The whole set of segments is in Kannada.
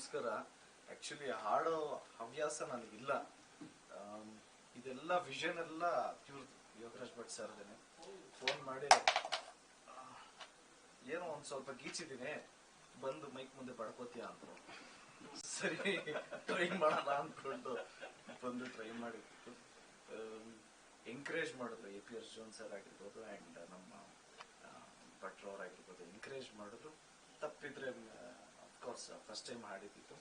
ನಮಸ್ಕಾರ. ಆಕ್ಚುಲಿ ಹಾಡೋ ಹವ್ಯಾಸ ನನಗಿಲ್ಲ. ಇದೆಲ್ಲ ವಿಷನ್ ಎಲ್ಲ ಇವ್ರದ್ದು ಯೋಗರಾಜ್ ಭಟ್ ಸರ್ದೇನೆ. ಫೋನ್ ಮಾಡಿ ಏನೋ ಒಂದು ಸ್ವಲ್ಪ ಗೀಚಿದ್ದೀನಿ. ಬಂದು ಮೈಕ್ ಮುಂದೆ ಪಡ್ಕೋತೀಯ? ಅಂತ ಸರಿ ಟ್ರೈ ಮಾಡೋಣ ಅಂದ್ಕೊಂಡು ಬಂದು ಟ್ರೈ ಮಾಡಿತ್ತು ಎಂಕರೇಜ್ ಮಾಡಿದ್ರು. A P S zone sir ಆಗಿರ್ಬೋದು ಅಂಡ್ ನಮ್ಮ ಭಟ್ರವ್ರು ಆಗಿರ್ಬೋದು. ಎಂಕರೇಜ್ ಮಾಡಿದ್ರು. ತಪ್ಪಿದ್ರೆ ಅಫ್ಕೋರ್ಸ್ ಫಸ್ಟ್ ಟೈಮ್ ಹಾಡಿದ್ದು.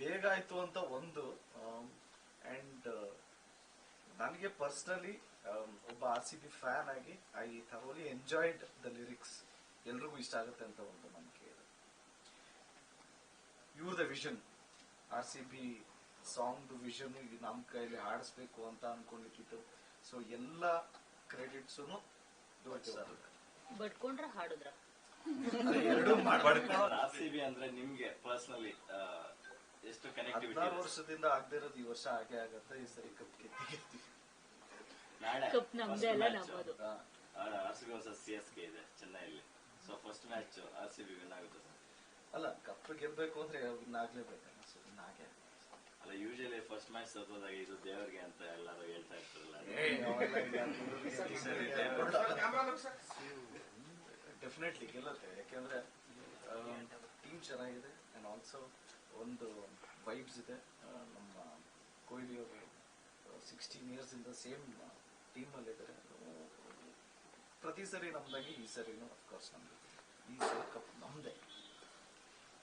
ಬೇಗ ಆಯ್ತು ಅಂತ ಒಂದು ಅಂಡ್ ನನಗೆ ಪರ್ಸನಲಿ ಒಬ್ಬ ಆರ್ ಸಿ ಬಿ ಫ್ಯಾನ್ ಆಗಿ I thoroughly enjoyed the lyrics ಎಲ್ರಿಗೂ ಇಷ್ಟ ಆಗುತ್ತೆ ಅಂತ ಒಂದು ನಂಬಿಕೆ ಇದೆ. The vision R C B song vision ನಮ್ಮ ಕೈಲಿ ಹಾಡಿಸ್ಬೇಕು ಅಂತ ಅನ್ಕೊಂಡಿದ್ದು. ಸೊ ಎಲ್ಲ ಕ್ರೆಡಿಟ್ಸ್ ಬಟ್ಕೊಂಡ್ರೆ ಹಾಡುದ್ರ? ಎರಡೂ ಮಾಡ್ಬಾರ್ದು ಆರ್ ಸಿ ಅಂದ್ರೆ ನಿಮ್ಗೆ ಪರ್ಸನಲಿ ಎಷ್ಟು ಕನೆಕ್ಟಿವಿಟಿ ಹದಿನಾರು ವರ್ಷದಿಂದ ಆಗದೆ ಇರೋದು ಈ ವರ್ಷ ಹಾಗೆ ಆಗತ್ತೆ ಈ ಸರಿ ಕಪ್ ಗೆದ್ದಿ ನಾಳೆ ಕಪ್ ನಮ್ದೇ ಅಲ್ಲ ನಮ್ಮದು. R C B versus C S K ಇದೆ ಚೆನ್ನೈಯಲ್ಲಿ. So first match R C B win ಆಗುತ್ತೆ ಸರ್ ಅಲ್ಲ ಕಪ್ ಗೆಲ್ಬೇಕು ಅಂದ್ರೆ ವಿನ್ ಆಗ್ಲೇಬೇಕಲ್ಲ ಸೊ ವಿನ್ ಅಲ್ಲ ಯೂಶಲಿ ಫಸ್ಟ್ ಮ್ಯಾಚ್ ಸೋತೋದಾಗ ಇದು ದೇವರಿಗೆ ಅಂತ ಎಲ್ಲರೂ ಹೇಳ್ತಾ ಇರ್ತಾರಲ್ಲ. ಡೆಫಿನೆಟ್ಲಿ ಗೆಲ್ಲುತ್ತೆ. ಯಾಕೆಂದ್ರೆ ಟೀಮ್ ಚೆನ್ನಾಗಿದೆ ಆ್ಯಂಡ್ ಆಲ್ಸೋ ಒಂದು ವೈಬ್ಸ್ ಇದೆ. ನಮ್ಮ ಕೊಹ್ಲಿ ಅವರು ಸಿಕ್ಸ್ಟೀನ್ ಇಯರ್ಸ್ ಇಂದ ಸೇಮ್ ಟೀಮ್ ಅಲ್ಲಿ ಇದ್ದಾರೆ. ಪ್ರತಿ ಸರಿ ನಮ್ದಾಗಿ ಈ ಸರಿನೂ ಅಫ್ಕೋರ್ಸ್ ನಮ್ದು. ಈ ಸರಿ ಕಪ್ ನಮ್ದೇ.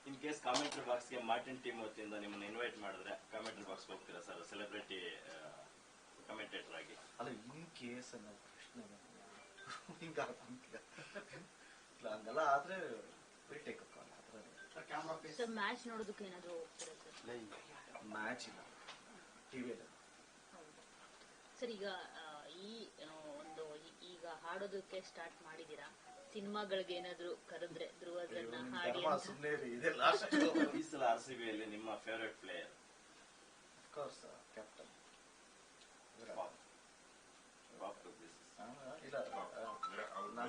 ಇನ್ ಕೇಸ್ ಕಾಮೆಂಟ್ರಿ ಬಾಕ್ಸ್ಗೆ ಮಾರ್ಟಿನ್ ಟೀಮ್ ವತಿಯಿಂದ ನಿಮ್ಮನ್ನು ಇನ್ವೈಟ್ ಮಾಡಿದ್ರೆ ಕಾಮೆಂಟ್ರಿ ಬಾಕ್ಸ್ ಹೋಗ್ತೀರಾ ಸರ್ ಸೆಲೆಬ್ರಿಟಿ ಕಮೆಂಟೇಟರ್ ಆಗಿ. ಅಲ್ಲ ಇನ್ ಕೇಸ್ ಅನ್ನೋ ಪ್ರಶ್ನೆ ಹಿಂಗ ಇಲ್ಲ ಹಂಗೆಲ್ಲ ಆದ್ರೆ ಸರ್ ಮ್ಯಾಚ್ ನೋಡೋದಕ್ಕೆ ಏನಾದ್ರು ಹೋಗ್ತೀರಾ ಸರ್? ಮ್ಯಾಚ್ ಇಲ್ಲ. ಟಿವಿಯಲ್ಲಿ ಸರ್ ಈಗ ಆ, ಈ ಆ, ಒಂದು ಈ- ಈಗ ಹಾಡೋದಕ್ಕೆ ಸ್ಟಾರ್ಟ್ ಮಾಡಿದೀರಾ ಸಿನಿಮಾಗಳಿಗೆ ಏನಾದ್ರು ಕರೆದ್ರೆ ಧ್ರುವದನ್ನ ಹಾಡಿ ಧರ್ಮ ಅಂತ? ಸುಮ್ಮನೆ ರೀ ಇದೆ ಲಾಸ್ಟ್ ಈ ಸಲ ಆರ್ ಸಿ ಬಿ ಅಲ್ಲಿ ನಿಮ್ಮ ಫೇವರೇಟ್ ಪ್ಲೇಯರ್ ಕೋರ್ಸ್ ಕ್ಯಾಪ್ಟನ್ ಇಲ್ಲ ನನ್ನ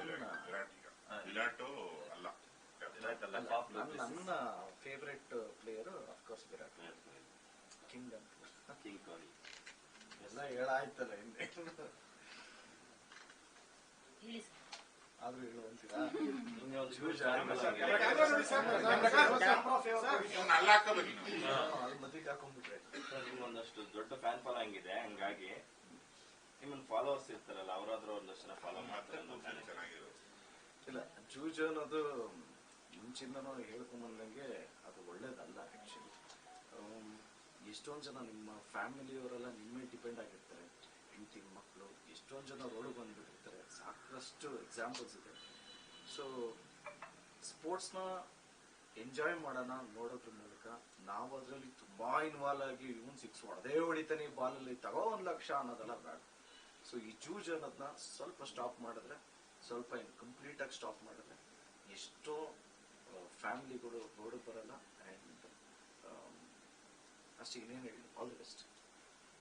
ವಿರಾಟ್ ಅಲ್ಲ. ನನ್ನ favourite player of course Virat king ಅಂತ. ಕಿಂಗ್ ಕೊಹ್ಲಿ. ಎಲ್ಲ ಹೇಳಾಯ್ತಲ್ಲ ಹಿಂದೆ ಆದ್ರೂ ಹೇಳು ಅಂತೀರಾ? ಮದ್ವೆಗೆ ಹಾಕೊಂಡ್ಬಿಟ್ರೆ. ಒಂದಷ್ಟು ದೊಡ್ಡ ಫ್ಯಾನ್ ಫಾಲೋ ಹಂಗಿದೆ ಹಂಗಾಗಿ ನಿಮ್ಮನ್ನ ಫಾಲೋವರ್ಸ್ ಇರ್ತಾರಲ್ಲ ಅವರಾದ್ರೂ ಒಂದಷ್ಟು ಜನ ಫಾಲೋ ಮಾಡ್ತಾರೆ ಇಲ್ಲ ಜೂಜು ಅನ್ನೋದು ಮುಂಚಿಂದನೂ ಹೇಳ್ಕೊಂಬಂದಂಗೆ ಅದು ಒಳ್ಳೇದಲ್ಲ ಆಕ್ಚುಲಿ ಎಷ್ಟೊಂದು ಜನ ನಿಮ್ಮ ಫ್ಯಾಮಿಲಿಯವರೆಲ್ಲ ನಿಮ್ಮ ಡಿಪೆಂಡ್ ಆಗಿರ್ತಾರೆ. ಹೆಂಡತಿ ಮಕ್ಕಳು ಎಷ್ಟೊಂದು ಜನ ರೋಡಿಗೆ ಬಂದ್ಬಿಟ್ಟಿರ್ತಾರೆ. ಸಾಕಷ್ಟು ಎಕ್ಸಾಂಪಲ್ಸ್ ಇದೆ. ಸೊ ಸ್ಪೋರ್ಟ್ಸ್ನ ಎಂಜಾಯ್ ಮಾಡೋಣ ನೋಡೋದ್ರ ಮೂಲಕ ನಾವು ಅದರಲ್ಲಿ ತುಂಬಾ ಇನ್ವಾಲ್ವ್ ಆಗಿ ಇವನ್ ಸಿಕ್ಸ್ ಹೊಡೆದೇ ಹೊಡಿತಾನೆ ಬಾಲಲ್ಲಿ ತಗೋ ಒಂದು ಲಕ್ಷ ಅನ್ನೋದೆಲ್ಲ ಬ್ಯಾಡ್ ಸೊ ಈ ಜೂಜ್ ಅನ್ನೋದನ್ನ ಸ್ವಲ್ಪ ಸ್ಟಾಪ್ ಮಾಡಿದ್ರೆ ಸ್ವಲ್ಪ ಕಂಪ್ಲೀಟ್ ಆಗಿ ಸ್ಟಾಪ್ ಮಾಡಿದ್ರೆ ಎಷ್ಟೋ ಫ್ಯಾಮಿಲಿಗಳು ರೋಡಿಗೆ ಬರಲ್ಲ ಆ್ಯಂಡ್ ಅಷ್ಟೇ ಇನ್ನೇನು ಹೇಳಿ ಆಲ್ ದಿ ಬೆಸ್ಟ್